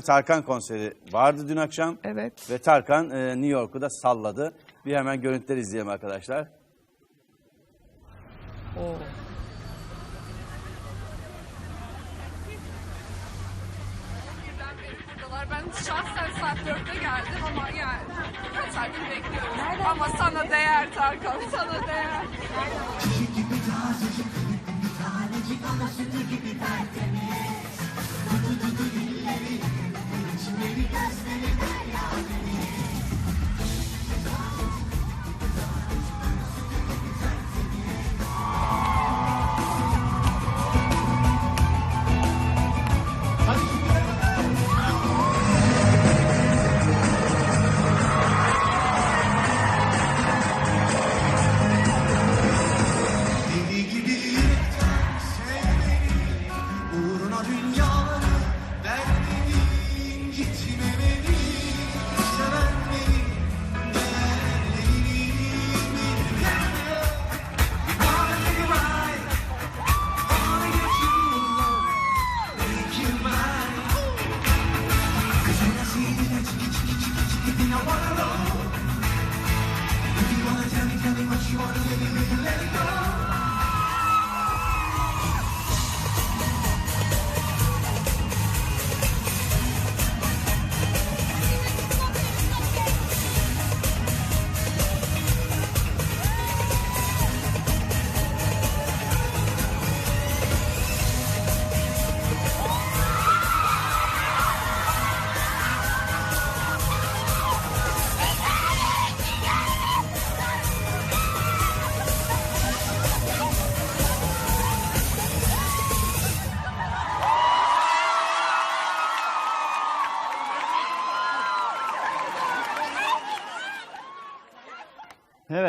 Tarkan konseri vardı dün akşam. Evet. Ve Tarkan e, New York'u da salladı. Bir hemen görüntüler izleyelim arkadaşlar. Oo. Ben şahsen saat 4'te geldim ama yani kaç saattir bekliyorum. Ama sana değer Tarkan, sana değer. Because then it.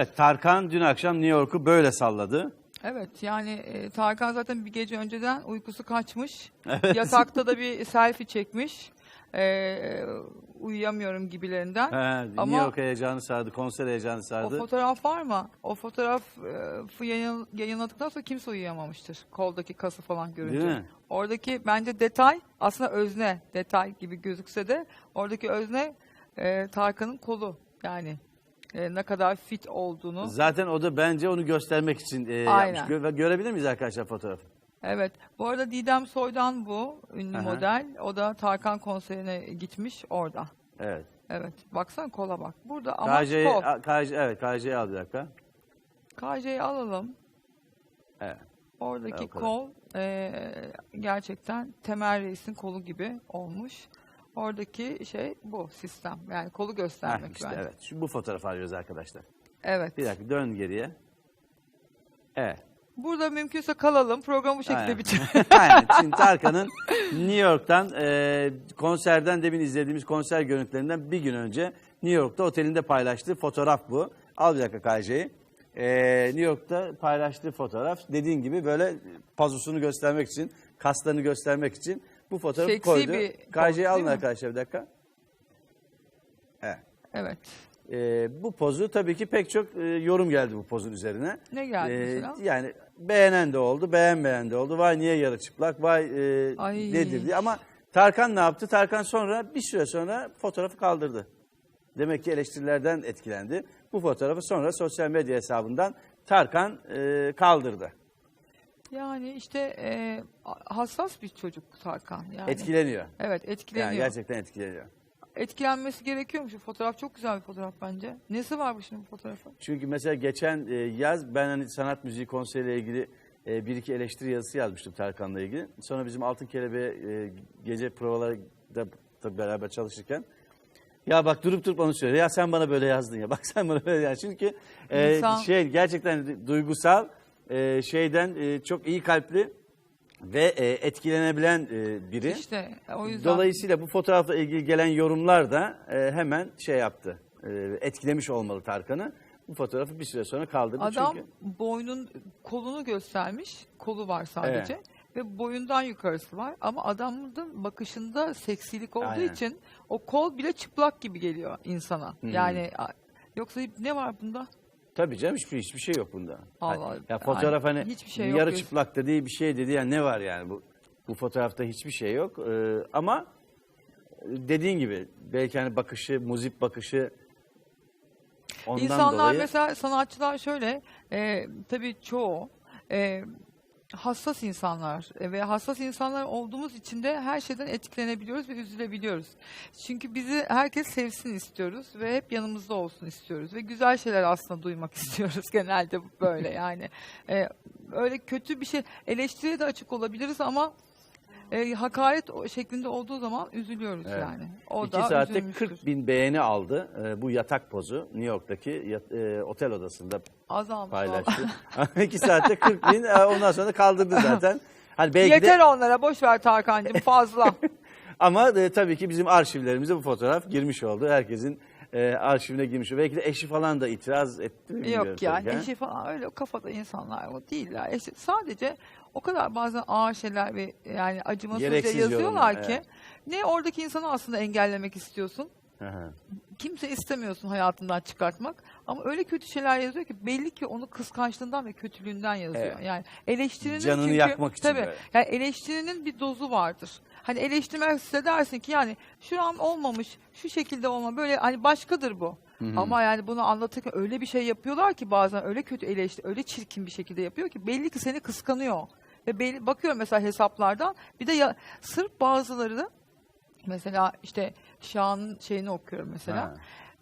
Evet Tarkan dün akşam New York'u böyle salladı. Evet yani e, Tarkan zaten bir gece önceden uykusu kaçmış. Yatakta da bir selfie çekmiş. E, uyuyamıyorum gibilerinden. He, New Ama York heyecanı sardı, konser heyecanı o sardı. fotoğraf var mı? O fotoğrafı yayın, yayınladıktan sonra kimse uyuyamamıştır. Koldaki kası falan görünce. Değil mi? Oradaki bence detay aslında özne detay gibi gözükse de oradaki özne e, Tarkan'ın kolu. Yani e, ne kadar fit olduğunu. Zaten o da bence onu göstermek için e, Aynen. yapmış. Gö- görebilir miyiz arkadaşlar fotoğrafı? Evet. Bu arada Didem Soydan bu ünlü Aha. model. O da Tarkan konserine gitmiş orada. Evet. Evet. Baksana kola bak. Burada amaç KJ'yi, kol. KJ, evet KJ'yi al bir dakika. KJ'yi alalım. Evet. Oradaki kol eee, gerçekten Temel Reis'in kolu gibi olmuş. Oradaki şey bu sistem. Yani kolu Heh, göstermek işte bence. evet. Şu, bu fotoğrafı arıyoruz arkadaşlar. Evet. Bir dakika dön geriye. Evet. Burada mümkünse kalalım. Programı bu şekilde bitirelim. Aynen. Şimdi Tarkan'ın New York'tan e, konserden demin izlediğimiz konser görüntülerinden bir gün önce New York'ta otelinde paylaştığı fotoğraf bu. Al bir dakika KJ'yi. E, New York'ta paylaştığı fotoğraf dediğin gibi böyle pazusunu göstermek için, kaslarını göstermek için bu fotoğrafı Seksi koydu. bir KJ'yi alın mi? arkadaşlar bir dakika. Evet. evet. E, bu pozu tabii ki pek çok e, yorum geldi bu pozun üzerine. Ne geldi Ee, mesela? Yani beğenen de oldu, beğenmeyen de oldu. Vay niye yarı çıplak, vay e, Ay. nedir diye. Ama Tarkan ne yaptı? Tarkan sonra bir süre sonra fotoğrafı kaldırdı. Demek ki eleştirilerden etkilendi. Bu fotoğrafı sonra sosyal medya hesabından Tarkan e, kaldırdı. Yani işte eee, hassas bir çocuk Tarkan. Yani. Etkileniyor. Evet etkileniyor. Yani gerçekten etkileniyor. Etkilenmesi gerekiyormuş. Fotoğraf çok güzel bir fotoğraf bence. Nesi var bu şimdi bu fotoğrafın? Çünkü mesela geçen e, yaz ben hani sanat müziği konseriyle ilgili e, bir iki eleştiri yazısı yazmıştım Tarkan'la ilgili. Sonra bizim Altın Kelebeğe e, gece provalarda tabii beraber çalışırken ya bak durup durup onu söylüyor. Ya sen bana böyle yazdın ya. Bak sen bana böyle yazdın. Çünkü e, İnsan- şey gerçekten duygusal e, şeyden e, çok iyi kalpli ve e, etkilenebilen e, biri. İşte o yüzden. Dolayısıyla bu fotoğrafla ilgili gelen yorumlar da e, hemen şey yaptı. E, etkilemiş olmalı Tarkan'ı. Bu fotoğrafı bir süre sonra kaldırdı Adam çünkü. boynun kolunu göstermiş. Kolu var sadece. Ve boyundan yukarısı var. Ama adamın bakışında seksilik olduğu Aynen. için o kol bile çıplak gibi geliyor insana. Yani a- yoksa ne var bunda? Tabii canım hiçbir, hiçbir şey yok bunda. Allah- Hani, ya fotoğraf hani hiçbir şey yok yarı diyorsun. çıplak dediği bir şey dedi yani ne var yani bu bu fotoğrafta hiçbir şey yok. E, ama dediğin gibi belki hani bakışı, muzip bakışı ondan İnsanlar dolayı mesela sanatçılar şöyle e, tabii çoğu e, hassas insanlar e, ve hassas insanlar olduğumuz için de her şeyden etkilenebiliyoruz ve üzülebiliyoruz. Çünkü bizi herkes sevsin istiyoruz ve hep yanımızda olsun istiyoruz ve güzel şeyler aslında duymak istiyoruz genelde böyle yani. E, öyle kötü bir şey eleştiriye de açık olabiliriz ama e, hakaret şeklinde olduğu zaman üzülüyoruz Evet. yani. O 2 da saatte üzülmüştür. 40 bin beğeni aldı. Ee, bu yatak pozu New York'taki yat- e, otel odasında azalmış paylaştı. 2 saatte 40 bin e, ondan sonra kaldırdı zaten. Hani belki Yeter de onlara boş ver Tarkan'cığım fazla. ama e, tabii ki bizim arşivlerimize bu fotoğraf girmiş oldu. Herkesin e, arşivine girmiş oldu. Belki de eşi falan da itiraz etti mi Yok yani ki, ha? eşi falan öyle kafada insanlar o değil ya. Eşi, sadece o kadar bazen ağır şeyler ve yani acımasızca Gereksiz yazıyorlar yorumlar, ki evet. ne oradaki insanı aslında engellemek istiyorsun. Hı hı. Kimse istemiyorsun hayatından çıkartmak ama öyle kötü şeyler yazıyor ki belli ki onu kıskançlığından ve kötülüğünden yazıyor. Evet. Yani eleştirinin Canını çünkü, yakmak için tabii, böyle. yani eleştirinin bir dozu vardır. Hani eleştirmek size dersin ki yani şu an olmamış, şu şekilde olma böyle hani başkadır bu. Ama yani bunu anlatırken öyle bir şey yapıyorlar ki bazen öyle kötü eleştiri, öyle çirkin bir şekilde yapıyor ki belli ki seni kıskanıyor. Ve belli, bakıyorum mesela hesaplardan bir de ya, sırf bazıları da mesela işte Şahan'ın şeyini okuyorum mesela. Ha.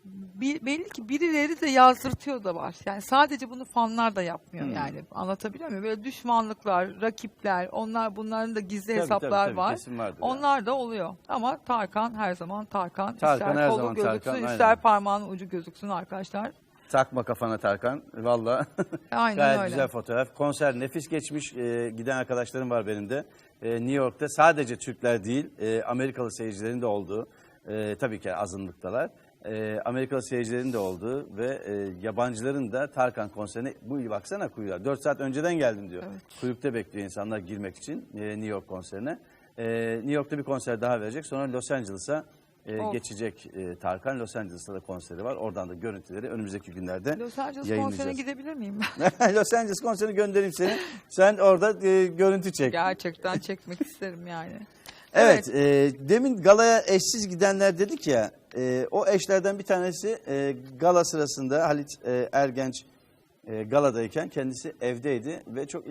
Bir, belli ki birileri de yazdırtıyor da var. Yani sadece bunu fanlar da yapmıyor Hmm. yani. Anlatabiliyor muyum? Böyle düşmanlıklar, rakipler, onlar bunların da gizli Tabii, hesaplar tabii, tabii, var. kesin vardır yani. Onlar da oluyor. Ama Tarkan her zaman Tarkan. Tarkan ister her kolu zaman gözüksün, Tarkan, ister aynen. parmağının ucu gözüksün arkadaşlar. Takma kafana Tarkan. Valla Aynen gayet öyle. güzel fotoğraf. Konser nefis geçmiş. Ee, giden arkadaşlarım var benim de. Ee, New York'ta sadece Türkler değil, e, Amerikalı seyircilerin de olduğu. e, tabii ki azınlıktalar. E, Amerikalı seyircilerin de olduğu ve e, yabancıların da Tarkan konserine bu baksana kuyular. 4 saat önceden geldim diyor. Kuyrukta bekliyor insanlar girmek için e, New York konserine. E, New York'ta bir konser daha verecek. Sonra Los Angeles'a e, Of. geçecek e, Tarkan. Los Angeles'ta da konseri var. Oradan da görüntüleri önümüzdeki günlerde Los Angeles konserine gidebilir miyim? Los Angeles konserine göndereyim seni. Sen orada e, görüntü çek. Gerçekten çekmek isterim yani. Evet, e, demin galaya eşsiz gidenler dedik ya, e, o eşlerden bir tanesi e, gala sırasında Halit e, Ergenç e, galadayken kendisi evdeydi ve çok